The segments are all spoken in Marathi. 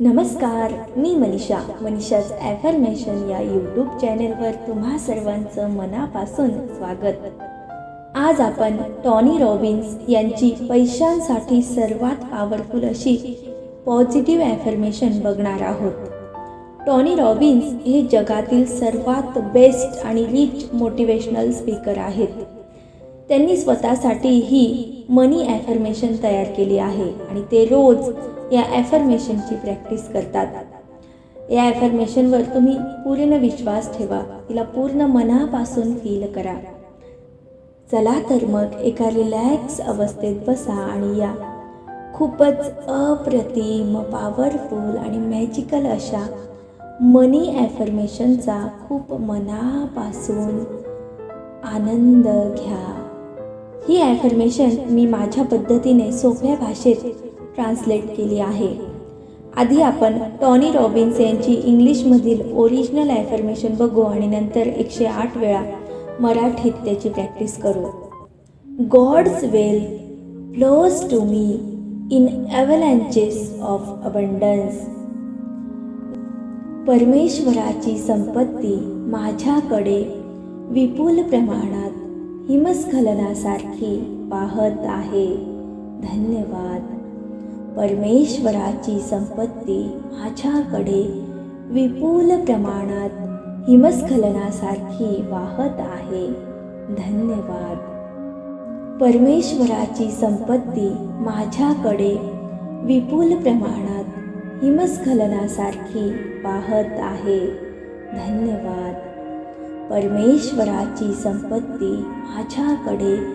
नमस्कार मी मनीषा. मनीषाच ॲफर्मेशन या यूट्यूब चॅनेलवर तुम्हा सर्वांचं मनापासून स्वागत. आज आपण टॉनी रॉबिन्स यांची पैशांसाठी सर्वात पॉवरफुल अशी पॉझिटिव्ह ॲफर्मेशन बघणार आहोत. टॉनी रॉबिन्स हे जगातील सर्वात बेस्ट आणि रिच मोटिवेशनल स्पीकर आहेत. त्यांनी स्वतःसाठी ही मनी ॲफर्मेशन तयार केली आहे आणि ते रोज या ॲफर्मेशनची प्रॅक्टिस करतात. या ॲफर्मेशनवर तुम्ही पूर्ण विश्वास ठेवा तिला पूर्ण मनापासून फील करा. चला तर मग एका रिलॅक्स अवस्थेत बसा आणि या खूपच अप्रतिम पॉवरफुल आणि मॅजिकल अशा मनी ॲफर्मेशनचा खूप मनापासून आनंद घ्या. ही ॲफर्मेशन मी माझ्या पद्धतीने सोप्या भाषेत ट्रान्सलेट केली आहे. आधी आपण टॉनी रॉबिन्स यांची इंग्लिशमधील ओरिजिनल ॲफर्मेशन बघू आणि नंतर एकशे आठ वेळा मराठीत त्याची प्रॅक्टिस करू. God's wealth flows to me in avalanches of abundance परमेश्वराची संपत्ती माझ्याकडे विपुल प्रमाणात हिमस्खलनासारखी पाहत आहे. धन्यवाद. परमेश्वराची संपत्ती माझ्याकडे विपुल प्रमाणात हिमस्खलनासारखी वाहत आहे. धन्यवाद. परमेश्वराची संपत्ती माझ्याकडे विपुल प्रमाणात हिमस्खलनासारखी वाहत आहे. धन्यवाद. परमेश्वराची संपत्ती माझ्याकडे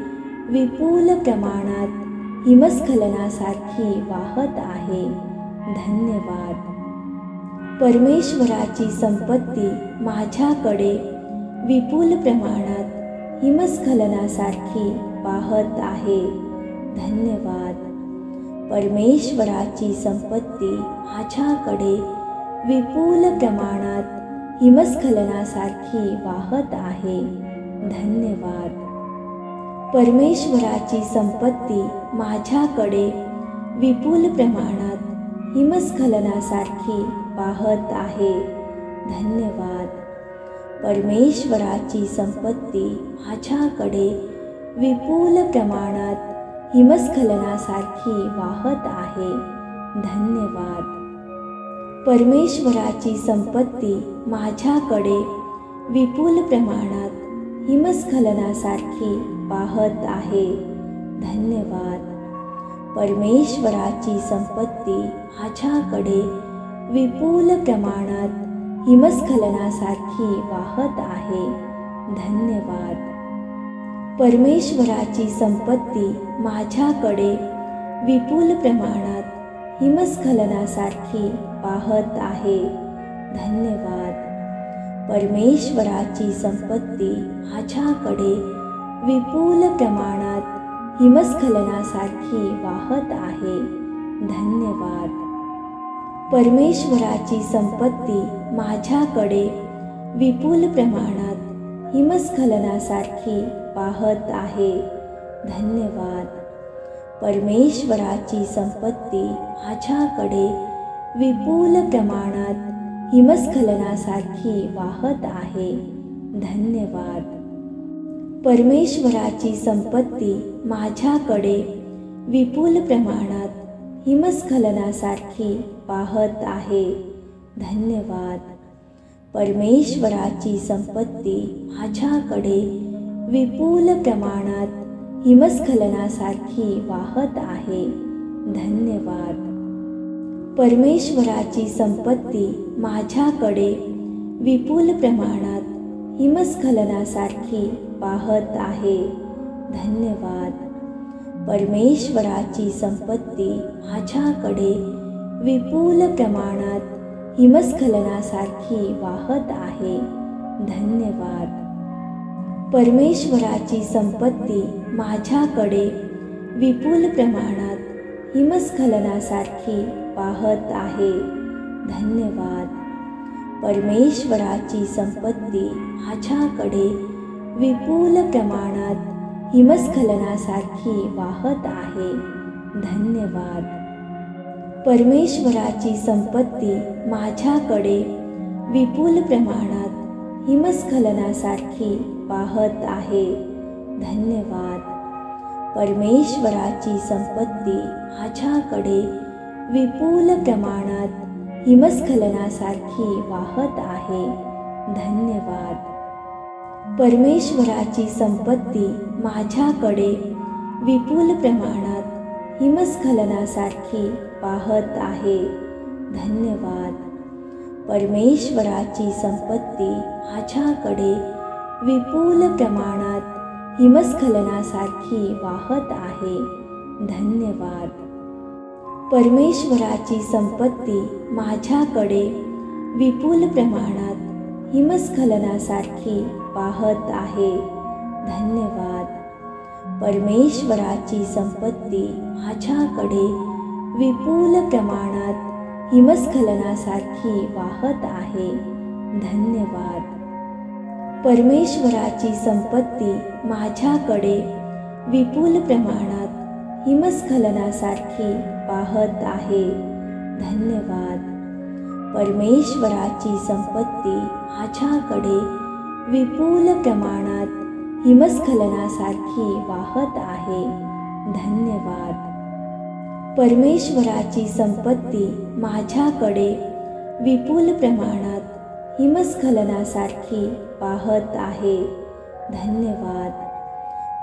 विपुल प्रमाणात हिमस्खलनासारखी वाहत आहे. धन्यवाद. परमेश्वराची संपत्ती माझ्याकडे विपुल प्रमाणात हिमस्खलनासारखी वाहत आहे. धन्यवाद. परमेश्वराची संपत्ती माझ्याकडे विपुल प्रमाणात हिमस्खलनासारखी वाहत आहे. धन्यवाद. परमेश्वराची संपत्ती माझ्याकडे विपुल प्रमाणात हिमस्खलनासारखी वाहत आहे. धन्यवाद. परमेश्वराची संपत्ती माझ्याकडे विपुल प्रमाणात हिमस्खलनासारखी वाहत आहे. धन्यवाद. परमेश्वराची संपत्ती माझ्याकडे विपुल प्रमाणात हिमस्खलनासारखी वाहत आहे. धन्यवाद. परमेश्वराची संपत्ती माझ्याकडे विपुल प्रमाणात हिमस्खलनासारखी वाहत आहे. धन्यवाद. परमेश्वराची संपत्ती माझ्याकडे विपुल प्रमाणात हिमस्खलनासारखी पाहत आहे. धन्यवाद. परमेश्वराची संपत्ती माझ्याकडे विपुल प्रमाणात हिमस्खलनासारखी वाहत आहे. धन्यवाद. परमेश्वराची संपत्ती माझ्याकडे विपुल प्रमाणात हिमस्खलनासारखी वाहत आहे. धन्यवाद. परमेश्वराची संपत्ती माझ्याकडे विपुल प्रमाणात हिमस्खलनासारखी वाहत आहे. धन्यवाद. परमेश्वराची संपत्ती माझ्याकडे विपुल प्रमाणात हिमस्खलनासारखी वाहत आहे. धन्यवाद. परमेश्वराची संपत्ती माझ्याकडे विपुल प्रमाणात हिमस्खलनासारखी वाहत आहे. धन्यवाद. परमेश्वराची संपत्ती माझ्याकडे विपुल प्रमाणात हिमस्खलनासारखी वाहत आहे. धन्यवाद. परमेश्वराची संपत्ती माझ्याकडे विपुल प्रमाणात हिमस्खलनासारखी वाहत आहे. धन्यवाद. परमेश्वराची संपत्ती माझ्याकडे विपुल प्रमाणात हिमस्खलनासारखी वाहत आहे. धन्यवाद. परमेश्वराची संपत्ती माझ्याकडे विपुल प्रमाणात हिमस्खलनासारखी वाहत आहे. धन्यवाद. परमेश्वराची संपत्ती माझ्याकडे विपुल प्रमाणात हिमस्खलनासारखी वाहत आहे. धन्यवाद. परमेश्वराची संपत्ती माझ्याकडे. विपुल प्रमाणात हिमस्खलनासारखी वाहत आहे. धन्यवाद. परमेश्वराची संपत्ती माझ्याकडे. विपुल प्रमाणात हिमस्खलनासारखी वाहत आहे. धन्यवाद. परमेश्वराची संपत्ती माझ्याकडे. विपुल प्रमाणात हिमस्खलनासारखी वाहत आहे. धन्यवाद. परमेश्वराची संपत्ती माझ्याकडे विपुल प्रमाणात हिमस्खलनासारखी वाहत आहे. धन्यवाद. परमेश्वराची संपत्ती माझ्याकडे विपुल प्रमाणात हिमस्खलनासारखी वाहत आहे. धन्यवाद. परमेश्वराची संपत्ती माझ्याकडे विपुल प्रमाणात हिमस्खलनासारखी वाहत आहे. धन्यवाद. परमेश्वराची संपत्ती माझ्याकडे विपुल प्रमाणात हिमस्खलनासारखी वाहत आहे. धन्यवाद. परमेश्वराची संपत्ती माझ्याकडे विपुल प्रमाणात हिमस्खलनासारखी पाहत आहे. धन्यवाद.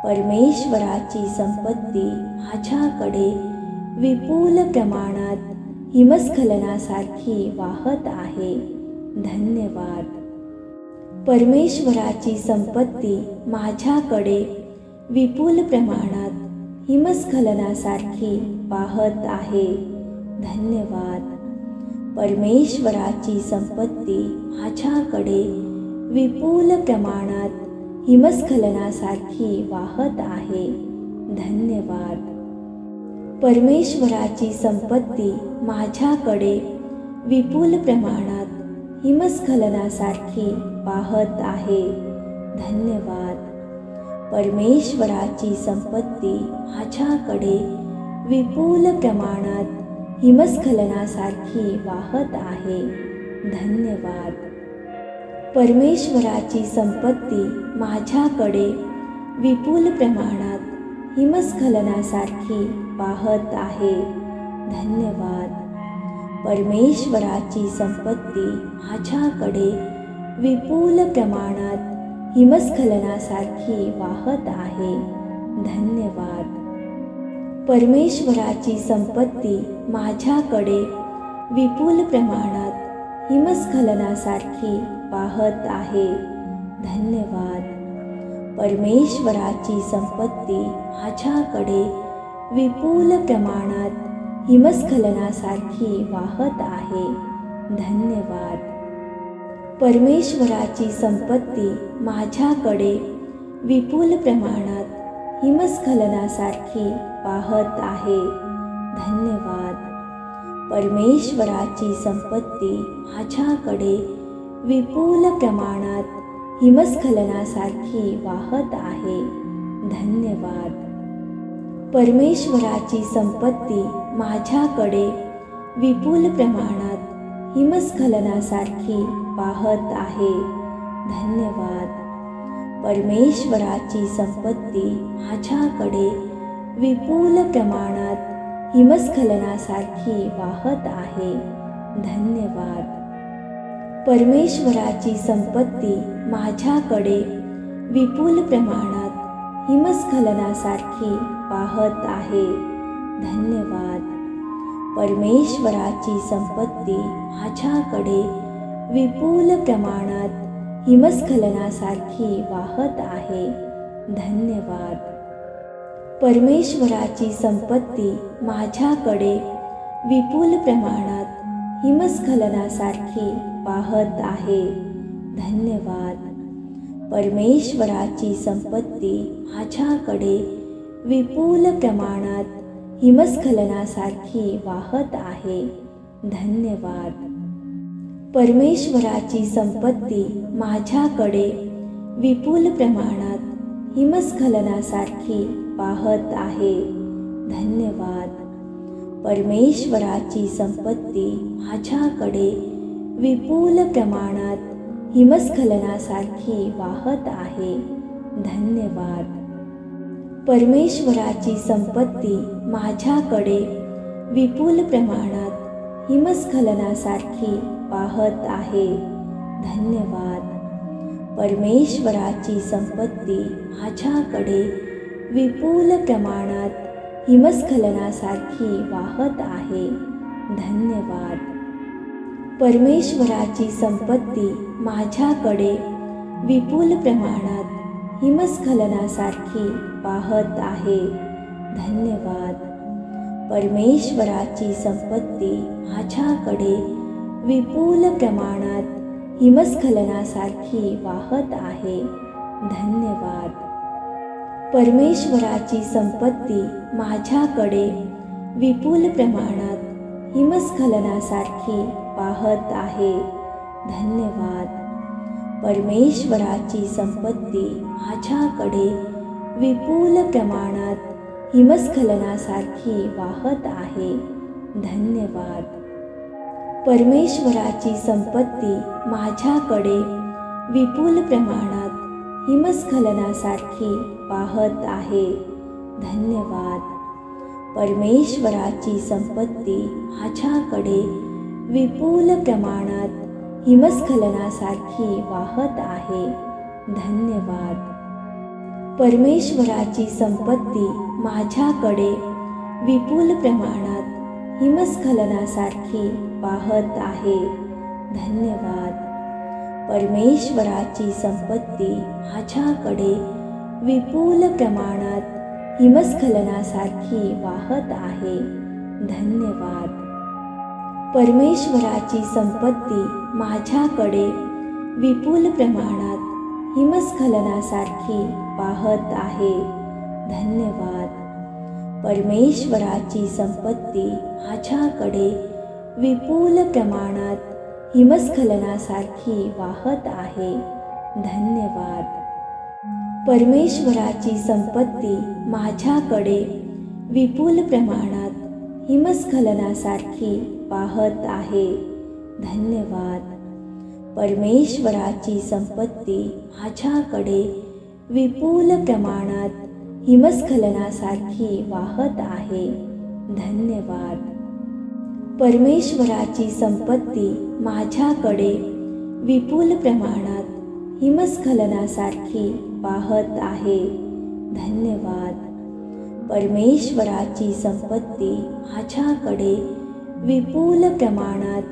परमेश्वराची संपत्ती माझ्याकडे विपुल प्रमाणात हिमस्खलनासारखी वाहत आहे. धन्यवाद. परमेश्वराची संपत्ती माझ्याकडे विपुल प्रमाणात हिमस्खलनासारखी वाहत आहे. धन्यवाद. परमेश्वराची संपत्ती माझ्याकडे विपुल प्रमाणात हिमस्खलनासारखी वाहत आहे. धन्यवाद. परमेश्वराची संपत्ती माझ्याकडे विपुल प्रमाणात हिमस्खलनासारखी वाहत आहे. धन्यवाद. परमेश्वराची संपत्ती माझ्याकडे विपुल प्रमाणात हिमस्खलनासारखी वाहत आहे. धन्यवाद. परमेश्वराची संपत्ती माझ्याकडे विपुल प्रमाणात हिमस्खलनासारखी वाहत आहे. धन्यवाद. परमेश्वराची संपत्ती माझ्याकडे विपुल प्रमाणात हिमस्खलनासारखी वाहत आहे. धन्यवाद. परमेश्वराची संपत्ती माझ्याकडे विपुल प्रमाणात हिमस्खलनासारखी वाहत आहे. धन्यवाद. परमेश्वराची संपत्ती माझ्याकडे विपुल प्रमाणात हिमस्खलनासारखी वाहत आहे. धन्यवाद. परमेश्वराची संपत्ती माझ्याकडे विपुल प्रमाणात हिमस्खलनासारखी वाहत आहे. धन्यवाद. परमेश्वराची संपत्ती माझ्याकडे विपुल प्रमाणात हिमस्खलनासारखी वाहत आहे. धन्यवाद. परमेश्वराची संपत्ती माझ्याकडे विपुल प्रमाणात हिमस्खलनासारखी वाहत आहे. धन्यवाद. परमेश्वराची संपत्ती माझ्याकडे विपुल प्रमाणात हिमस्खलनासारखी वाहत आहे. धन्यवाद. परमेश्वराची संपत्ती माझ्याकडे विपुल प्रमाणात हिमस्खलनासारखी वाहत आहे. धन्यवाद. परमेश्वराची संपत्ती माझ्याकडे विपुल प्रमाणात हिमस्खलनासारखी वाहत आहे. धन्यवाद. परमेश्वराची संपत्ती माझ्याकडे विपुल प्रमाणात हिमस्खलनासारखी वाहत आहे. धन्यवाद. परमेश्वराची संपत्ती माझ्याकडे विपुल प्रमाणात हिमस्खलनासारखी वाहत आहे. धन्यवाद. परमेश्वराची संपत्ती माझ्याकडे विपुल प्रमाणात हिमस्खलनासारखी पाहत आहे. धन्यवाद. परमेश्वराची संपत्ती माझ्याकडे विपुल प्रमाणात हिमस्खलनासारखी वाहत आहे. धन्यवाद. परमेश्वराची संपत्ती माझ्याकडे विपुल प्रमाणात हिमस्खलनासारखी वाहत आहे. धन्यवाद. परमेश्वराची संपत्ती माझ्याकडे विपुल प्रमाणात हिमस्खलनासारखी वाहत आहे. धन्यवाद. परमेश्वराची संपत्ती माझ्याकडे विपुल प्रमाणात हिमस्खलनासारखी वाहत आहे. धन्यवाद. परमेश्वराची संपत्ती माझ्याकडे विपुल प्रमाणात हिमस्खलनासारखी वाहत आहे. धन्यवाद. परमेश्वराची संपत्ती माझ्याकडे. विपुल प्रमाणात हिमस्खलनासारखी पाहत आहे. धन्यवाद. परमेश्वराची संपत्ती माझ्याकडे. विपुल प्रमाणात हिमस्खलनासारखी वाहत आहे. धन्यवाद. परमेश्वराची संपत्ती माझ्याकडे. विपुल प्रमाणात हिमस्खलनासारखी वाहत आहे. धन्यवाद. परमेश्वराची संपत्ती माझ्याकडे विपुल प्रमाणात हिमस्खलनासारखी वाहत आहे. धन्यवाद. परमेश्वराची संपत्ती माझ्याकडे विपुल प्रमाणात हिमस्खलनासारखी वाहत आहे. धन्यवाद. परमेश्वराची संपत्ती माझ्याकडे विपुल प्रमाणात हिमस्खलनासारखी वाहत आहे. धन्यवाद. परमेश्वराची संपत्ती माझ्याकडे विपुल प्रमाणात हिमस्खलनासारखी वाहत आहे. धन्यवाद. परमेश्वराची संपत्ती माझ्याकडे विपुल प्रमाणात हिमस्खलनासारखी वाहत आहे. धन्यवाद. परमेश्वराची संपत्ती माझ्याकडे. विपुल प्रमाणात हिमस्खलनासारखी वाहत आहे. धन्यवाद. परमेश्वराची संपत्ती माझ्याकडे. विपुल प्रमाणात हिमस्खलनासारखी वाहत आहे. धन्यवाद. परमेश्वराची संपत्ती माझ्याकडे विपुल प्रमाणात हिमस्खलनासारखी वाहत आहे. धन्यवाद. परमेश्वराची संपत्ती माझ्याकडे विपुल प्रमाणात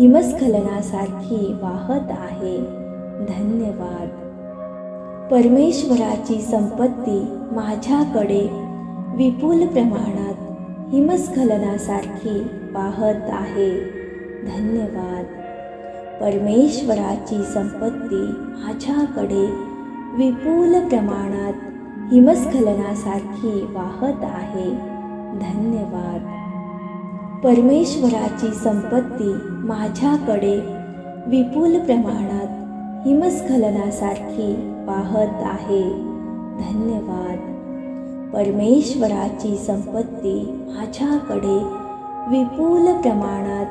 हिमस्खलनासारखी वाहत आहे. धन्यवाद. परमेश्वराची संपत्ती माझ्याकडे विपुल प्रमाणात हिमस्खलनासारखी पाहत आहे. धन्यवाद. परमेश्वराची संपत्ती माझ्याकडे विपुल प्रमाणात हिमस्खलनासारखी वाहत आहे. धन्यवाद. परमेश्वराची संपत्ती माझ्याकडे विपुल प्रमाणात हिमस्खलनासारखी वाहत आहे. धन्यवाद. परमेश्वराची संपत्ती माझ्याकडे विपुल प्रमाणात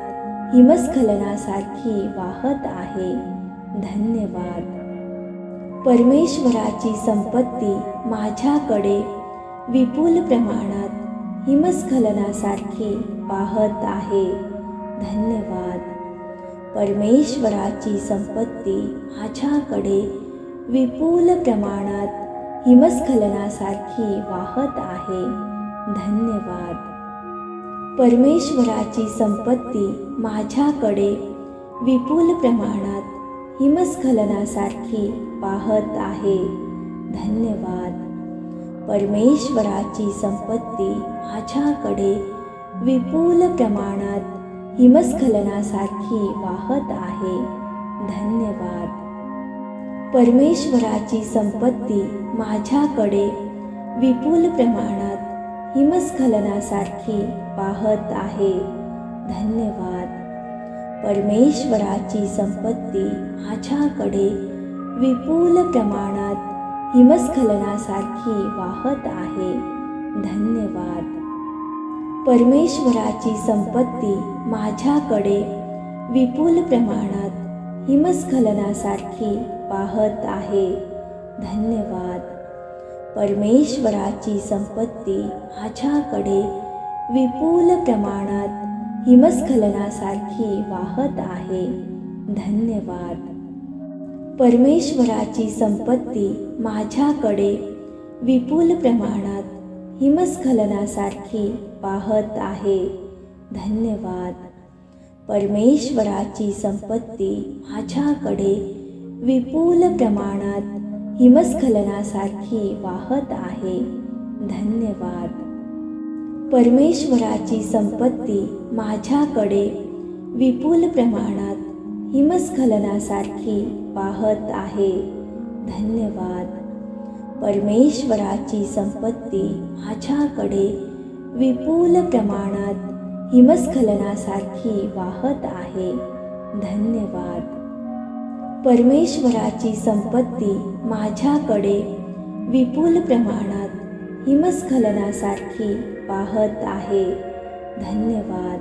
हिमस्खलनासारखी वाहत आहे. धन्यवाद. परमेश्वराची संपत्ती माझ्याकडे विपुल प्रमाणात हिमस्खलनासारखी वाहत आहे. धन्यवाद. परमेश्वराची संपत्ती माझ्याकडे विपुल प्रमाणात हिमस्खलनासारखी वाहत आहे. धन्यवाद. परमेश्वराची संपत्ती माझ्याकडे विपुल प्रमाणात हिमस्खलनासारखी वाहत आहे. धन्यवाद. परमेश्वराची संपत्ती माझ्याकडे विपुल प्रमाणात हिमस्खलनासारखी वाहत आहे. धन्यवाद. परमेश्वराची संपत्ती माझ्याकडे विपुल प्रमाणात हिमस्खलनासारखी पाहत आहे. धन्यवाद. परमेश्वराची संपत्ती माझ्याकडे विपुल प्रमाणात हिमस्खलनासारखी वाहत आहे. धन्यवाद. परमेश्वराची संपत्ती माझ्याकडे विपुल प्रमाणात हिमस्खलनासारखी वाहत आहे. धन्यवाद. परमेश्वराची संपत्ती माझ्याकडे विपुल प्रमाणात हिमस्खलनासारखी वाहत आहे. धन्यवाद. परमेश्वराची संपत्ती माझ्याकडे विपुल प्रमाणात हिमस्खलनासारखी वाहत आहे. धन्यवाद. परमेश्वराची संपत्ती माझ्याकडे विपुल प्रमाणात हिमस्खलनासारखी वाहत आहे. धन्यवाद. परमेश्वराची संपत्ती माझ्याकडे विपुल प्रमाणात हिमस्खलनासारखी वाहत आहे. धन्यवाद. परमेश्वराची संपत्ती माझ्याकडे विपुल प्रमाणात हिमस्खलनासारखी वाहत आहे. धन्यवाद. परमेश्वराची संपत्ती माझ्याकडे विपुल प्रमाणात हिमस्खलनासारखी वाहत आहे. धन्यवाद.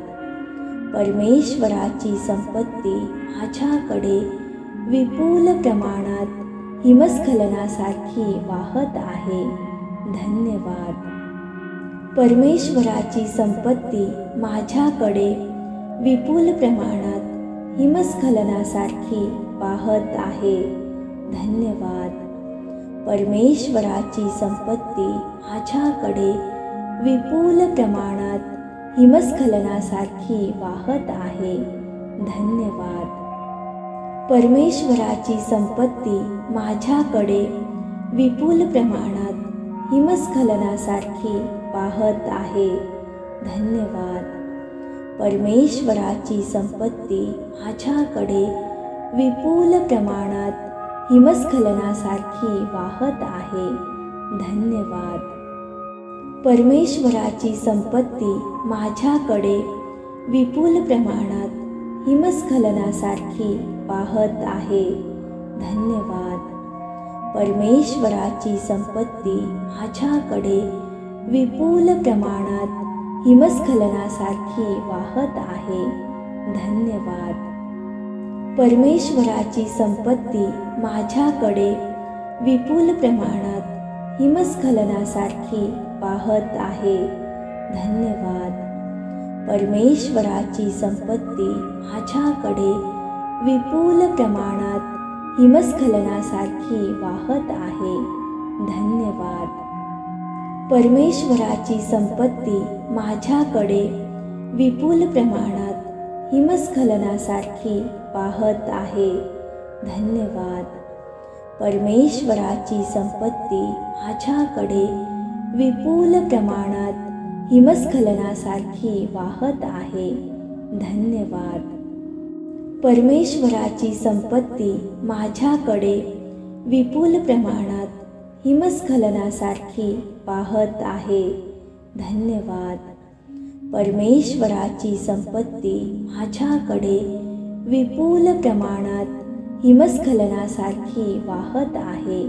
परमेश्वराची संपत्ती माझ्याकडे विपुल प्रमाणात हिमस्खलनासारखी वाहत आहे. धन्यवाद. परमेश्वराची संपत्ती माझ्याकडे विपुल प्रमाणात हिमस्खलनासारखी पाहत आहे. धन्यवाद. परमेश्वराची संपत्ती माझ्याकडे विपुल प्रमाणात हिमस्खलनासारखी वाहत आहे. धन्यवाद. परमेश्वराची संपत्ती माझ्याकडे विपुल प्रमाणात हिमस्खलनासारखी वाहत आहे. धन्यवाद. परमेश्वराची संपत्ती माझ्याकडे विपुल प्रमाणात हिमस्खलनासारखी वाहत आहे. धन्यवाद. परमेश्वराची संपत्ती माझ्याकडे विपुल प्रमाणात हिमस्खलनासारखी वाहत आहे. धन्यवाद. परमेश्वराची संपत्ती माझ्याकडे विपुल प्रमाणात हिमस्खलनासारखी वाहत आहे. धन्यवाद. परमेश्वराची संपत्ती माझ्याकडे विपुल प्रमाणात हिमस्खलनासारखी वाहत आहे. धन्यवाद. परमेश्वराची संपत्ती माझ्याकडे विपुल प्रमाणात हिमस्खलनासारखी वाहत आहे. धन्यवाद. परमेश्वराची संपत्ती माझ्याकडे विपुल प्रमाणात हिमस्खलनासारखी वाहत आहे. धन्यवाद. परमेश्वराची संपत्ती माझ्याकडे विपुल प्रमाणात हिमस्खलनासारखी वाहत आहे. धन्यवाद. परमेश्वराची संपत्ती माझ्याकडे विपुल प्रमाणात हिमस्खलनासारखी पाहत आहे. धन्यवाद. परमेश्वराची संपत्ती माझ्याकडे विपुल प्रमाणात हिमस्खलनासारखी वाहत आहे.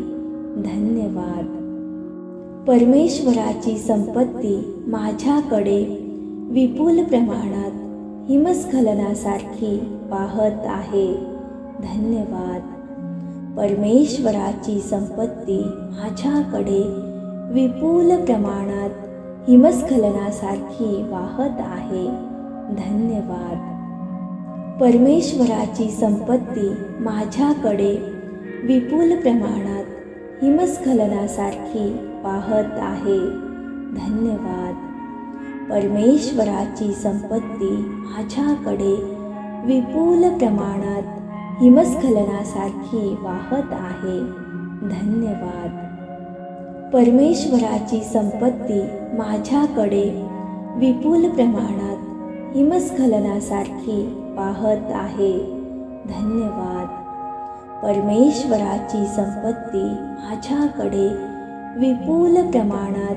धन्यवाद. परमेश्वराची संपत्ती माझ्याकडे विपुल प्रमाणात हिमस्खलनासारखी वाहत आहे. धन्यवाद. परमेश्वराची संपत्ती माझ्याकडे विपुल प्रमाणात हिमस्खलनासारखी वाहत आहे. धन्यवाद. परमेश्वराची संपत्ती माझ्याकडे विपुल प्रमाणात हिमस्खलनासारखी वाहत आहे. धन्यवाद. परमेश्वराची संपत्ती माझ्याकडे विपुल प्रमाणात हिमस्खलनासारखी वाहत आहे. धन्यवाद. परमेश्वराची संपत्ती माझ्याकडे विपुल प्रमाणात हिमस्खलनासारखी पाहत आहे. धन्यवाद. परमेश्वराची संपत्ती माझ्याकडे विपुल प्रमाणात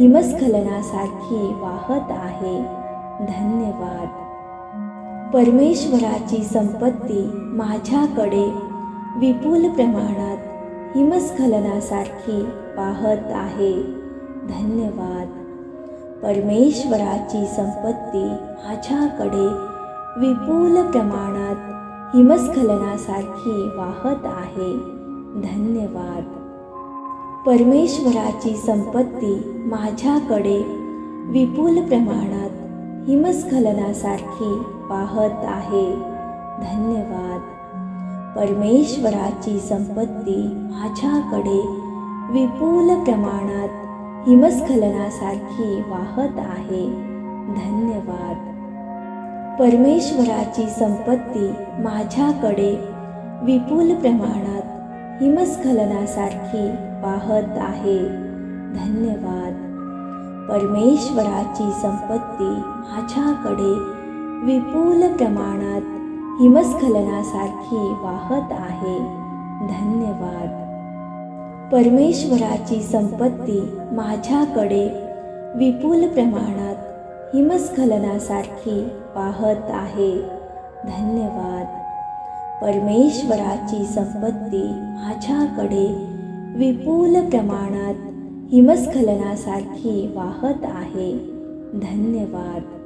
हिमस्खलनासारखी वाहत आहे. धन्यवाद. परमेश्वराची संपत्ती माझ्याकडे विपुल प्रमाणात हिमस्खलनासारखी पाहत आहे. धन्यवाद. परमेश्वराची संपत्ती माझ्याकडे विपुल प्रमाणात हिमस्खलनासारखी वाहत आहे. धन्यवाद. परमेश्वराची संपत्ती माझ्याकडे विपुल प्रमाणात हिमस्खलनासारखी वाहत आहे. धन्यवाद. परमेश्वराची संपत्ती माझ्याकडे विपुल प्रमाणात हिमस्खलनासारखी वाहत आहे. धन्यवाद. परमेश्वराची संपत्ती माझ्याकडे विपुल प्रमाणात हिमस्खलनासारखी वाहत आहे. धन्यवाद. परमेश्वराची संपत्ती माझ्याकडे विपुल प्रमाणात हिमस्खलनासारखी वाहत आहे. धन्यवाद. परमेश्वराची संपत्ती माझ्याकडे विपुल प्रमाणात हिमस्खलनासारखी वाहत आहे. धन्यवाद. परमेश्वराची संपत्ती माझ्याकडे विपुल प्रमाणात हिमस्खलनासारखी वाहत आहे. धन्यवाद.